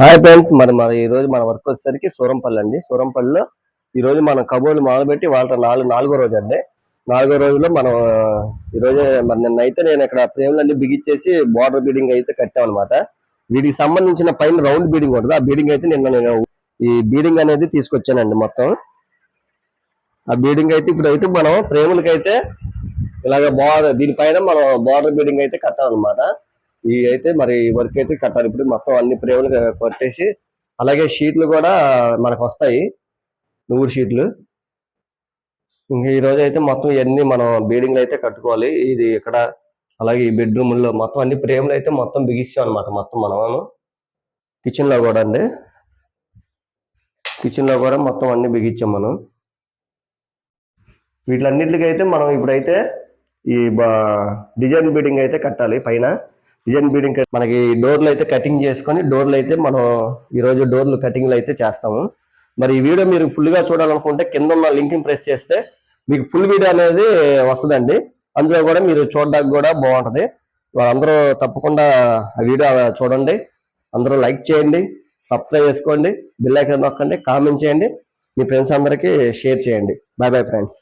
Hi friends మరి మరి ఈరోజు మన వర్క్ వచ్చేసరికి సూరంపల్లి అండి. సూరంపల్లిలో ఈరోజు మనం కబోర్లు మొదలుపెట్టి వాళ్ళ నాలుగు నాలుగో రోజు అండి. నాలుగో రోజులో మనం ఈరోజు మరి నిన్న అయితే నేను ఇక్కడ ప్రేమలన్నీ బిగించేసి బార్డర్ బీడింగ్ అయితే కట్టామన్నమాట. వీటికి సంబంధించిన పైన రౌండ్ బీడింగ్ ఉంటుంది. ఆ బీడింగ్ అయితే నిన్న నేను ఈ బీడింగ్ అనేది తీసుకొచ్చానండి మొత్తం. ఆ బీడింగ్ అయితే ఇప్పుడు అయితే మనం ప్రేములకైతే ఇలాగ బార్డర్ దీనిపైన మనం బార్డర్ బీడింగ్ అయితే కట్టాలన్నమాట. ఈ అయితే మరి వర్క్ అయితే కట్టాలి. ఇప్పుడు మొత్తం అన్ని ప్రేమలు కొట్టేసి అలాగే షీట్లు కూడా మనకు వస్తాయి. నూరు షీట్లు. ఇంక ఈ రోజు అయితే మొత్తం ఇవన్నీ మనం బీడింగ్లు అయితే కట్టుకోవాలి. ఇది ఇక్కడ అలాగే ఈ బెడ్రూమ్లో మొత్తం అన్ని ప్రేమలు అయితే మొత్తం బిగిస్తాం అనమాట మొత్తం మనం కిచెన్లో కూడా అండి. కిచెన్లో కూడా మొత్తం అన్ని బిగించాం మనం. వీటిలన్నిటికీ అయితే మనం ఇప్పుడైతే ఈ డిజైన్ బీడింగ్ అయితే కట్టాలి పైన. డిజైన్ బీడింగ్ మనకి డోర్లు అయితే కటింగ్ చేసుకొని డోర్లు అయితే మనం ఈరోజు డోర్లు కటింగ్లు అయితే చేస్తాము. మరి ఈ వీడియో మీరు ఫుల్గా చూడాలనుకుంటే కింద ఉన్న లింక్ ప్రెస్ చేస్తే మీకు ఫుల్ వీడియో అనేది వస్తుందండి. అందులో కూడా మీరు చూడడానికి కూడా బాగుంటుంది. అందరూ తప్పకుండా ఆ వీడియో చూడండి. అందరూ లైక్ చేయండి సబ్స్క్రైబ్ చేసుకోండి బిల్ ఐకాన్ నొక్కండి కామెంట్ చేయండి. మీ ఫ్రెండ్స్ అందరికీ షేర్ చేయండి. Bye bye friends.